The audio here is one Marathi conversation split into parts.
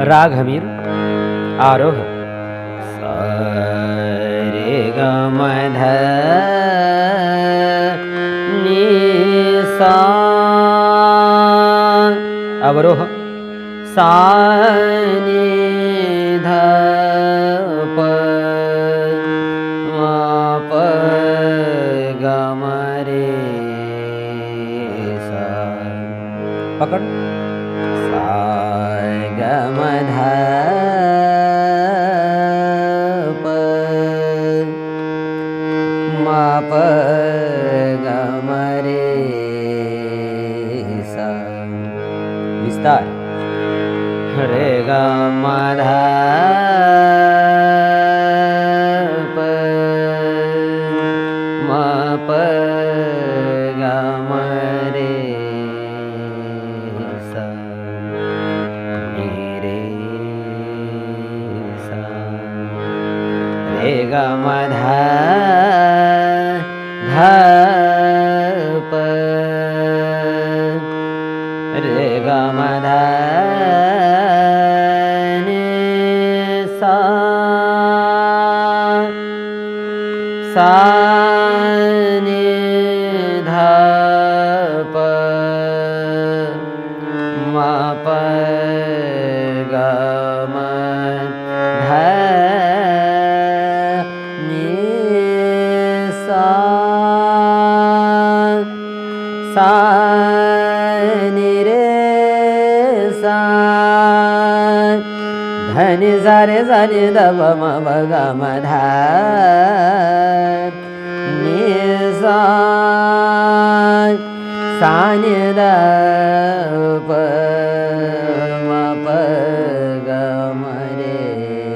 राग हमीर आरोह। रे गमध सा अवरोह। सा। पकड़। माधा मापरे विस्तारे। माप ध रे ग सा धनी सारे सारे दब म ग मधा सा साने द प म प ग म रे।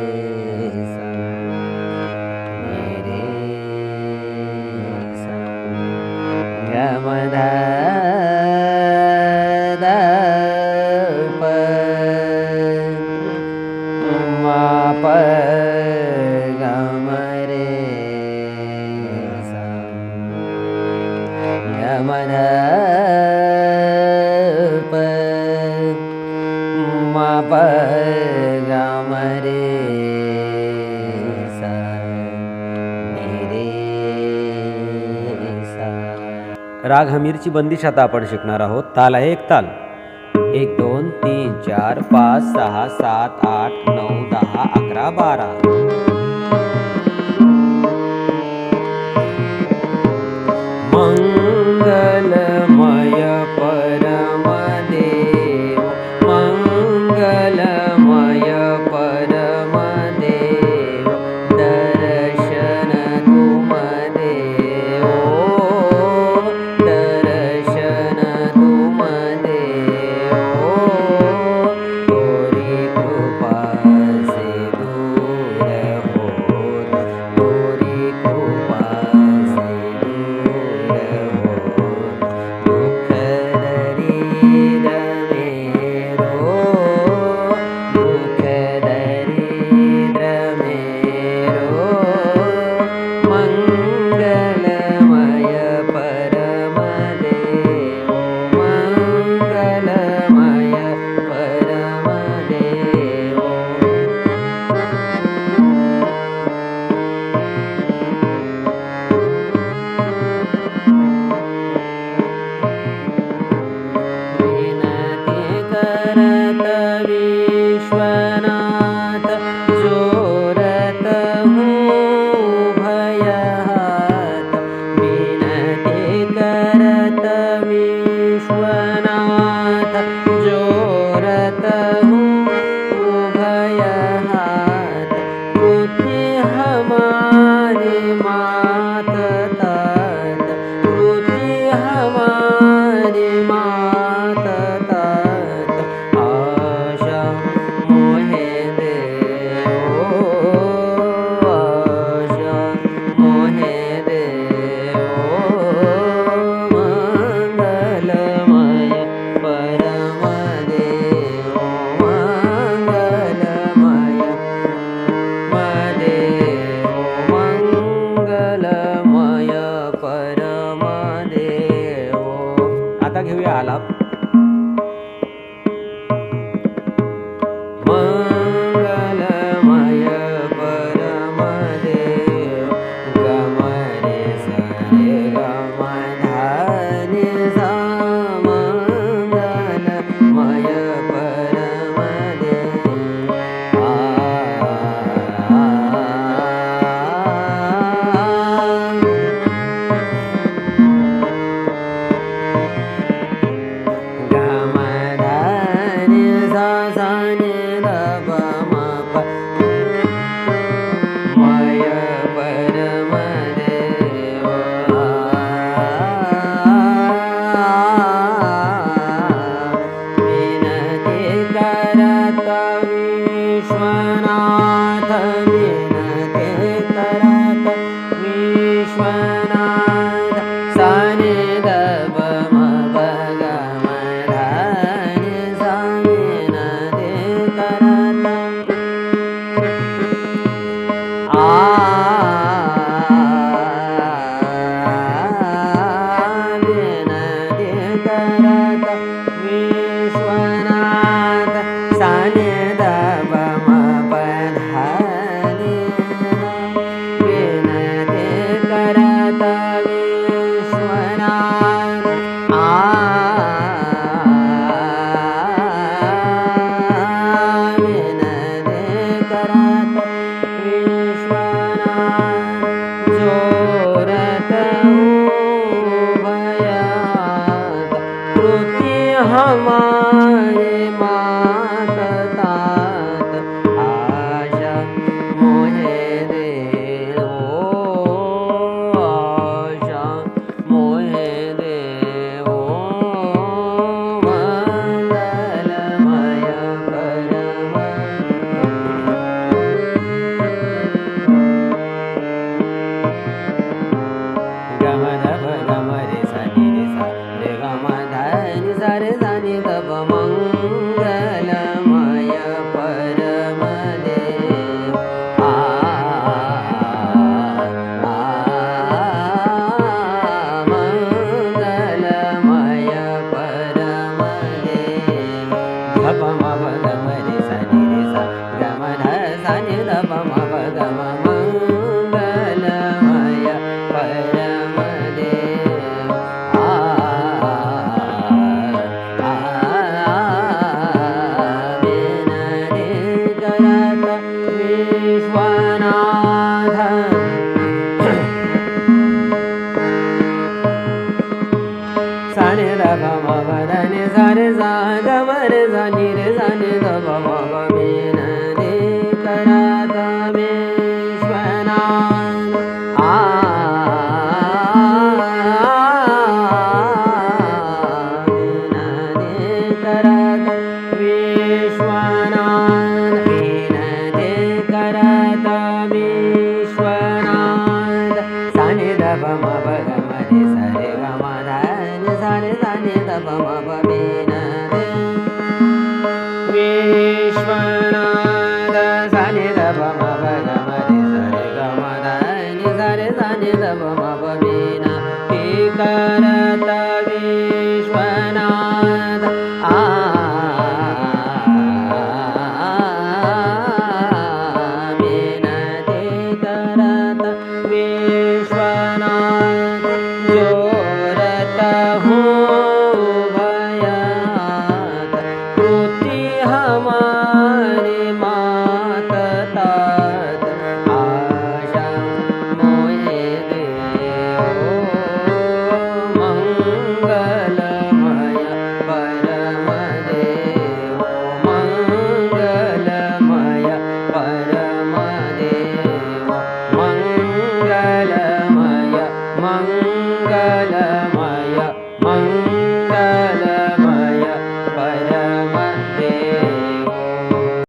राग हमीरची बंदिश आता आपण शिकणार आहोत. ताल आहे एक ताल. एक दोन तीन चार पाच सहा सात आठ नऊ दहा अकरा बारा. রে মা भवेन हे करता